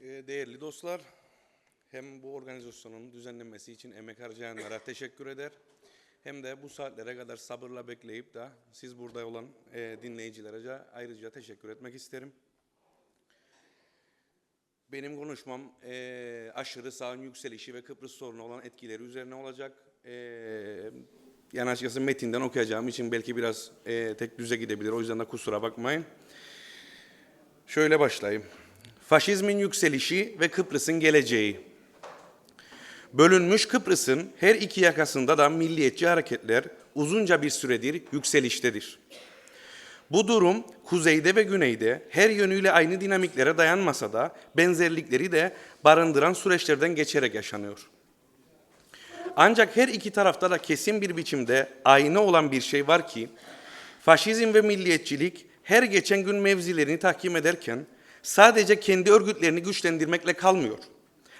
Ee, Değerli dostlar, hem bu organizasyonun düzenlenmesi için emek harcayanlara teşekkür eder, hem de bu saatlere kadar sabırla bekleyip de siz burada olan e, dinleyicilere ayrıca teşekkür etmek isterim. Benim konuşmam e, aşırı sağın yükselişi ve Kıbrıs sorunu olan etkileri üzerine olacak. E, yani açıkçası metinden okuyacağım için belki biraz e, tek düze gidebilir, o yüzden de kusura bakmayın. Şöyle başlayayım. Faşizmin yükselişi ve Kıbrıs'ın geleceği. Bölünmüş Kıbrıs'ın her iki yakasında da milliyetçi hareketler uzunca bir süredir yükseliştedir. Bu durum kuzeyde ve güneyde her yönüyle aynı dinamiklere dayanmasa da benzerlikleri de barındıran süreçlerden geçerek yaşanıyor. Ancak her iki tarafta da kesin bir biçimde aynı olan bir şey var ki faşizm ve milliyetçilik her geçen gün mevzilerini tahkim ederken sadece kendi örgütlerini güçlendirmekle kalmıyor.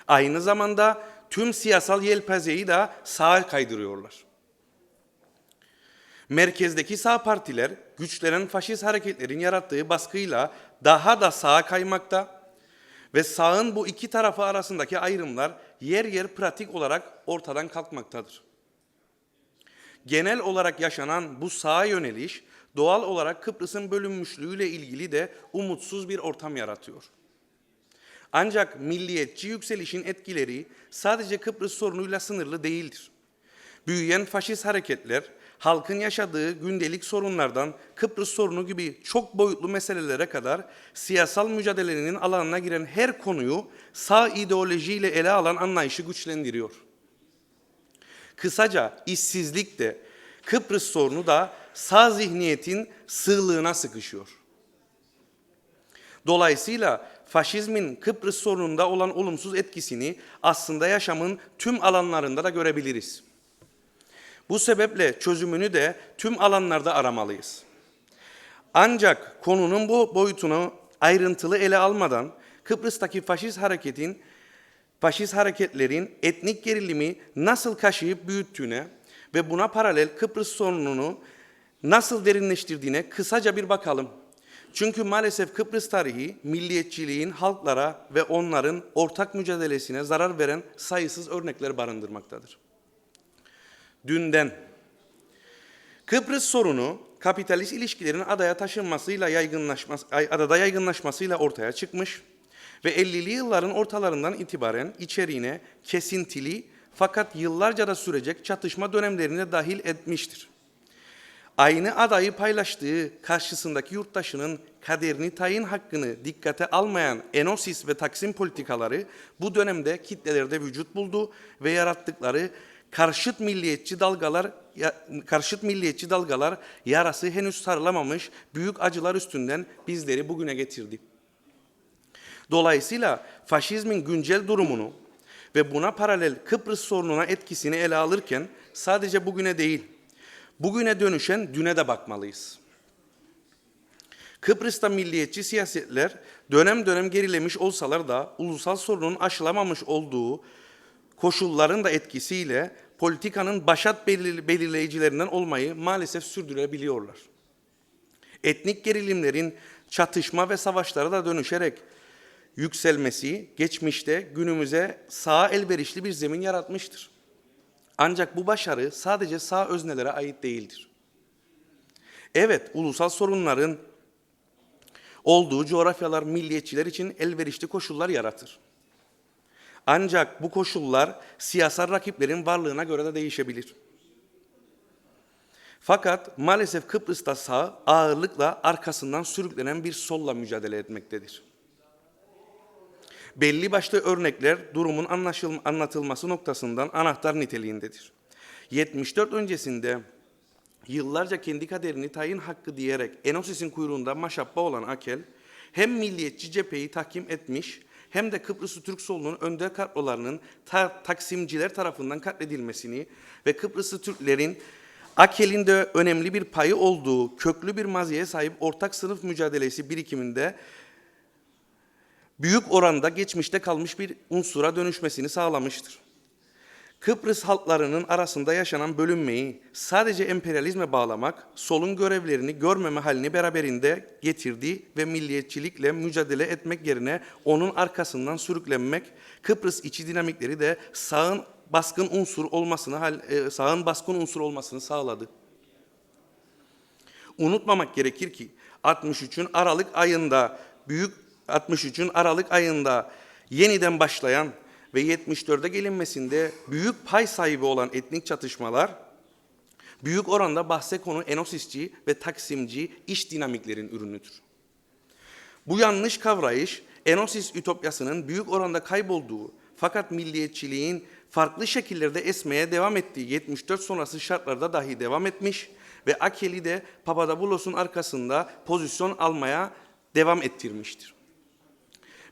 Aynı zamanda tüm siyasal yelpazeyi de sağa kaydırıyorlar. Merkezdeki sağ partiler güçlenen faşist hareketlerin yarattığı baskıyla daha da sağa kaymakta ve sağın bu iki tarafı arasındaki ayrımlar yer yer pratik olarak ortadan kalkmaktadır. Genel olarak yaşanan bu sağa yöneliş doğal olarak Kıbrıs'ın bölünmüşlüğüyle ilgili de umutsuz bir ortam yaratıyor. Ancak milliyetçi yükselişin etkileri sadece Kıbrıs sorunuyla sınırlı değildir. Büyüyen faşist hareketler halkın yaşadığı gündelik sorunlardan Kıbrıs sorunu gibi çok boyutlu meselelere kadar siyasal mücadelenin alanına giren her konuyu sağ ideolojiyle ele alan anlayışı güçlendiriyor. Kısaca işsizlik de Kıbrıs sorunu da sağ zihniyetin sığlığına sıkışıyor. Dolayısıyla faşizmin Kıbrıs sorununda olan olumsuz etkisini aslında yaşamın tüm alanlarında da görebiliriz. Bu sebeple çözümünü de tüm alanlarda aramalıyız. Ancak konunun bu boyutunu ayrıntılı ele almadan Kıbrıs'taki faşist hareketin faşist hareketlerin etnik gerilimi nasıl kaşıyıp büyüttüğüne ve buna paralel Kıbrıs sorununu nasıl derinleştirdiğine kısaca bir bakalım. Çünkü maalesef Kıbrıs tarihi milliyetçiliğin halklara ve onların ortak mücadelesine zarar veren sayısız örnekler barındırmaktadır. Dünden Kıbrıs sorunu kapitalist ilişkilerin adaya taşınmasıyla yaygınlaşması, adada yaygınlaşmasıyla ortaya çıkmış ve 50'li yılların ortalarından itibaren içeriğine kesintili fakat yıllarca da sürecek çatışma dönemlerine dahil etmiştir. Aynı adayı paylaştığı karşısındaki yurttaşının kaderini tayin hakkını dikkate almayan enosis ve taksim politikaları bu dönemde kitlelerde vücut buldu ve yarattıkları karşıt milliyetçi dalgalar karşıt milliyetçi dalgalar yarası henüz sarılamamış büyük acılar üstünden bizleri bugüne getirdi. Dolayısıyla faşizmin güncel durumunu ve buna paralel Kıbrıs sorununa etkisini ele alırken sadece bugüne değil, bugüne dönüşen düne de bakmalıyız. Kıbrıs'ta milliyetçi siyasetler dönem dönem gerilemiş olsalar da ulusal sorunun aşılamamış olduğu koşulların da etkisiyle politikanın başat belirleyicilerinden olmayı maalesef sürdürebiliyorlar. Etnik gerilimlerin çatışma ve savaşlara da dönüşerek yükselmesi geçmişte günümüze sağ elverişli bir zemin yaratmıştır. Ancak bu başarı sadece sağ öznelere ait değildir. Evet, ulusal sorunların olduğu coğrafyalar milliyetçiler için elverişli koşullar yaratır. Ancak bu koşullar siyasal rakiplerin varlığına göre de değişebilir. Fakat maalesef Kıbrıs'ta sağ ağırlıkla arkasından sürüklenen bir solla mücadele etmektedir. Belli başlı örnekler durumun anlatılması noktasından anahtar niteliğindedir. 74 öncesinde yıllarca kendi kaderini tayin hakkı diyerek Enosis'in kuyruğunda maşappa olan Akel, hem milliyetçi cepheyi tahkim etmiş hem de Kıbrıs Türk solunun önder kadrolarının ta Taksimciler tarafından katledilmesini ve Kıbrıslı Türklerin Akel'in de önemli bir payı olduğu köklü bir maziye sahip ortak sınıf mücadelesi birikiminde büyük oranda geçmişte kalmış bir unsura dönüşmesini sağlamıştır. Kıbrıs halklarının arasında yaşanan bölünmeyi sadece emperyalizme bağlamak, solun görevlerini görmeme halini beraberinde getirdi ve milliyetçilikle mücadele etmek yerine onun arkasından sürüklenmek, Kıbrıs içi dinamikleri de sağın baskın unsur olmasını, e, sağın baskın unsur olmasını sağladı. Unutmamak gerekir ki 63'ün Aralık ayında büyük 63'ün Aralık ayında yeniden başlayan ve 74'e gelinmesinde büyük pay sahibi olan etnik çatışmalar büyük oranda bahse konu enosisçi ve taksimci iş dinamiklerin ürünüdür. Bu yanlış kavrayış Enosis ütopyasının büyük oranda kaybolduğu fakat milliyetçiliğin farklı şekillerde esmeye devam ettiği 74 sonrası şartlarda dahi devam etmiş ve Akeli de Papadopoulos'un arkasında pozisyon almaya devam ettirmiştir.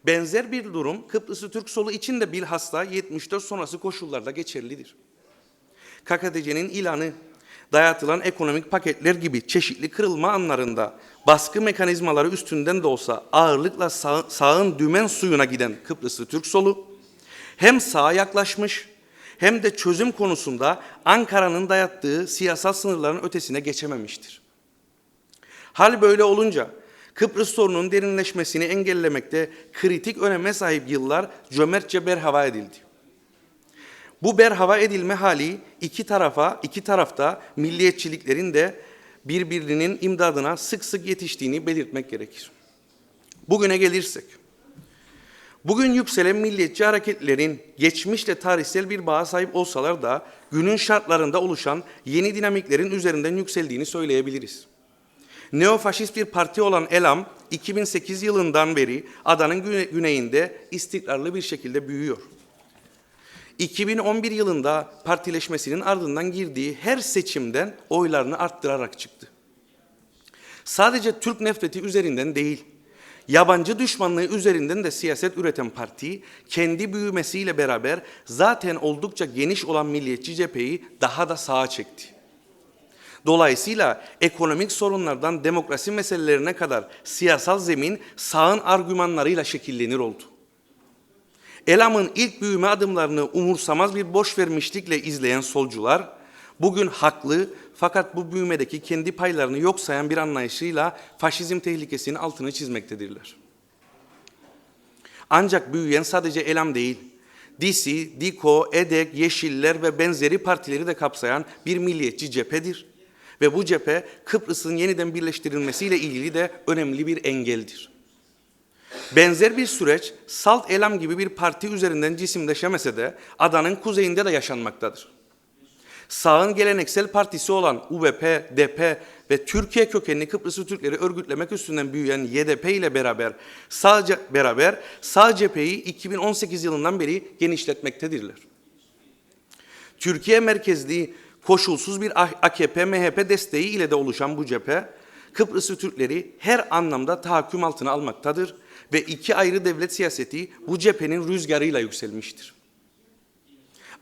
Benzer bir durum Kıbrıs'ı Türk solu için de bilhassa 74 sonrası koşullarda geçerlidir. KKTC'nin ilanı, dayatılan ekonomik paketler gibi çeşitli kırılma anlarında baskı mekanizmaları üstünden de olsa ağırlıkla sağ- sağın dümen suyuna giden Kıbrıslı Türk solu hem sağa yaklaşmış hem de çözüm konusunda Ankara'nın dayattığı siyasal sınırların ötesine geçememiştir. Hal böyle olunca Kıbrıs sorununun derinleşmesini engellemekte kritik öneme sahip yıllar cömertçe berhava edildi. Bu berhava edilme hali iki tarafa, iki tarafta milliyetçiliklerin de birbirinin imdadına sık sık yetiştiğini belirtmek gerekir. Bugüne gelirsek, bugün yükselen milliyetçi hareketlerin geçmişle tarihsel bir bağa sahip olsalar da günün şartlarında oluşan yeni dinamiklerin üzerinden yükseldiğini söyleyebiliriz. Neofaşist bir parti olan ELAM 2008 yılından beri adanın güne- güneyinde istikrarlı bir şekilde büyüyor. 2011 yılında partileşmesinin ardından girdiği her seçimden oylarını arttırarak çıktı. Sadece Türk nefreti üzerinden değil, yabancı düşmanlığı üzerinden de siyaset üreten parti, kendi büyümesiyle beraber zaten oldukça geniş olan milliyetçi cepheyi daha da sağa çekti. Dolayısıyla ekonomik sorunlardan demokrasi meselelerine kadar siyasal zemin sağın argümanlarıyla şekillenir oldu. Elam'ın ilk büyüme adımlarını umursamaz bir boş vermişlikle izleyen solcular, bugün haklı fakat bu büyümedeki kendi paylarını yok sayan bir anlayışıyla faşizm tehlikesinin altını çizmektedirler. Ancak büyüyen sadece Elam değil, DİSİ, DİKO, EDEK, Yeşiller ve benzeri partileri de kapsayan bir milliyetçi cephedir. Ve bu cephe Kıbrıs'ın yeniden birleştirilmesiyle ilgili de önemli bir engeldir. Benzer bir süreç Salt Elam gibi bir parti üzerinden cisimleşemese de adanın kuzeyinde de yaşanmaktadır. Sağın geleneksel partisi olan UBP, DP ve Türkiye kökenli Kıbrıslı Türkleri örgütlemek üstünden büyüyen YDP ile beraber sağca beraber sağ cepheyi 2018 yılından beri genişletmektedirler. Türkiye merkezli koşulsuz bir AKP-MHP desteği ile de oluşan bu cephe, Kıbrıslı Türkleri her anlamda tahakküm altına almaktadır ve iki ayrı devlet siyaseti bu cephenin rüzgarıyla yükselmiştir.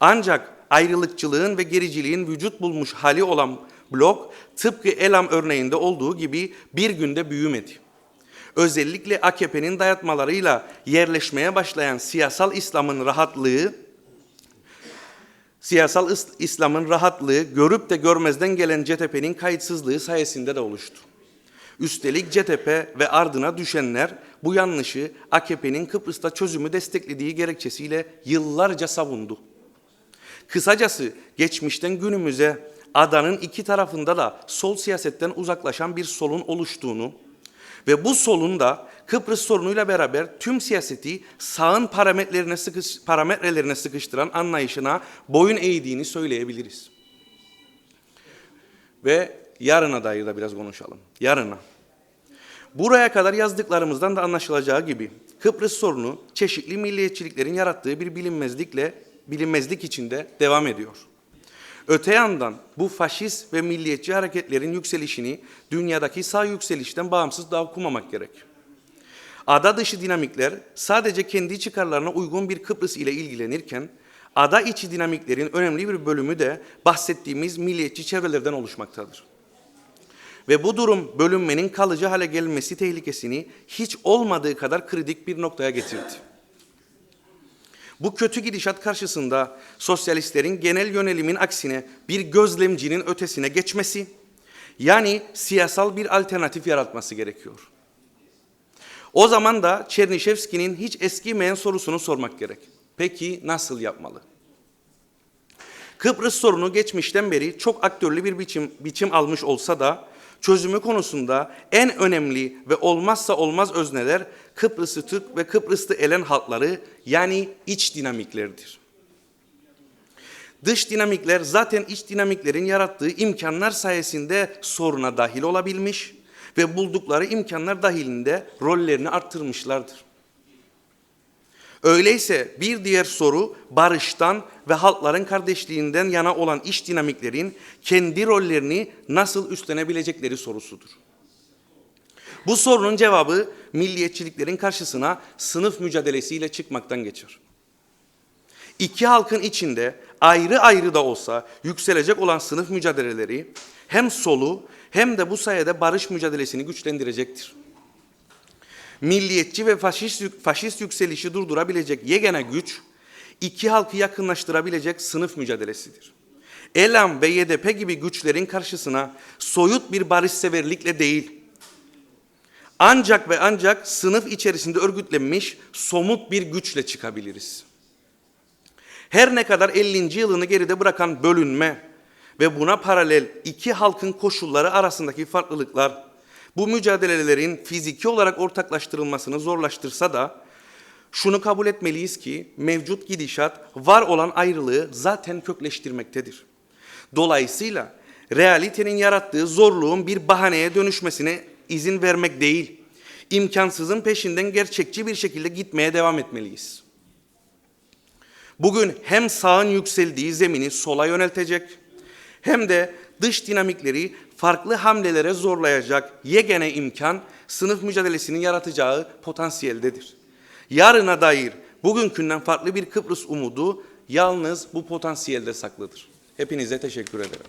Ancak ayrılıkçılığın ve gericiliğin vücut bulmuş hali olan blok tıpkı Elam örneğinde olduğu gibi bir günde büyümedi. Özellikle AKP'nin dayatmalarıyla yerleşmeye başlayan siyasal İslam'ın rahatlığı siyasal is- İslam'ın rahatlığı görüp de görmezden gelen CTP'nin kayıtsızlığı sayesinde de oluştu. Üstelik CTP ve ardına düşenler bu yanlışı AKP'nin Kıbrıs'ta çözümü desteklediği gerekçesiyle yıllarca savundu. Kısacası geçmişten günümüze adanın iki tarafında da sol siyasetten uzaklaşan bir solun oluştuğunu ve bu solun da Kıbrıs sorunuyla beraber tüm siyaseti sağın parametrelerine, sıkış, parametrelerine sıkıştıran anlayışına boyun eğdiğini söyleyebiliriz. Ve yarına dair de biraz konuşalım. Yarına. Buraya kadar yazdıklarımızdan da anlaşılacağı gibi Kıbrıs sorunu çeşitli milliyetçiliklerin yarattığı bir bilinmezlikle bilinmezlik içinde devam ediyor. Öte yandan bu faşist ve milliyetçi hareketlerin yükselişini dünyadaki sağ yükselişten bağımsız da okumamak gerek. Ada dışı dinamikler sadece kendi çıkarlarına uygun bir Kıbrıs ile ilgilenirken ada içi dinamiklerin önemli bir bölümü de bahsettiğimiz milliyetçi çevrelerden oluşmaktadır. Ve bu durum bölünmenin kalıcı hale gelmesi tehlikesini hiç olmadığı kadar kritik bir noktaya getirdi. Bu kötü gidişat karşısında sosyalistlerin genel yönelimin aksine bir gözlemcinin ötesine geçmesi, yani siyasal bir alternatif yaratması gerekiyor. O zaman da Çernişevski'nin hiç eskimeyen sorusunu sormak gerek. Peki nasıl yapmalı? Kıbrıs sorunu geçmişten beri çok aktörlü bir biçim, biçim almış olsa da çözümü konusunda en önemli ve olmazsa olmaz özneler Kıbrıs'ı Türk ve Kıbrıs'ta elen halkları yani iç dinamiklerdir. Dış dinamikler zaten iç dinamiklerin yarattığı imkanlar sayesinde soruna dahil olabilmiş ve buldukları imkanlar dahilinde rollerini arttırmışlardır. Öyleyse bir diğer soru barıştan ve halkların kardeşliğinden yana olan iş dinamiklerin kendi rollerini nasıl üstlenebilecekleri sorusudur. Bu sorunun cevabı milliyetçiliklerin karşısına sınıf mücadelesiyle çıkmaktan geçer. İki halkın içinde ayrı ayrı da olsa yükselecek olan sınıf mücadeleleri hem solu hem de bu sayede barış mücadelesini güçlendirecektir milliyetçi ve faşist, faşist yükselişi durdurabilecek yegane güç, iki halkı yakınlaştırabilecek sınıf mücadelesidir. Elam ve YDP gibi güçlerin karşısına soyut bir barışseverlikle değil, ancak ve ancak sınıf içerisinde örgütlenmiş somut bir güçle çıkabiliriz. Her ne kadar 50. yılını geride bırakan bölünme ve buna paralel iki halkın koşulları arasındaki farklılıklar bu mücadelelerin fiziki olarak ortaklaştırılmasını zorlaştırsa da şunu kabul etmeliyiz ki mevcut gidişat var olan ayrılığı zaten kökleştirmektedir. Dolayısıyla realitenin yarattığı zorluğun bir bahaneye dönüşmesine izin vermek değil, imkansızın peşinden gerçekçi bir şekilde gitmeye devam etmeliyiz. Bugün hem sağın yükseldiği zemini sola yöneltecek hem de dış dinamikleri farklı hamlelere zorlayacak yegane imkan sınıf mücadelesinin yaratacağı potansiyeldedir. Yarına dair bugünkünden farklı bir Kıbrıs umudu yalnız bu potansiyelde saklıdır. Hepinize teşekkür ederim.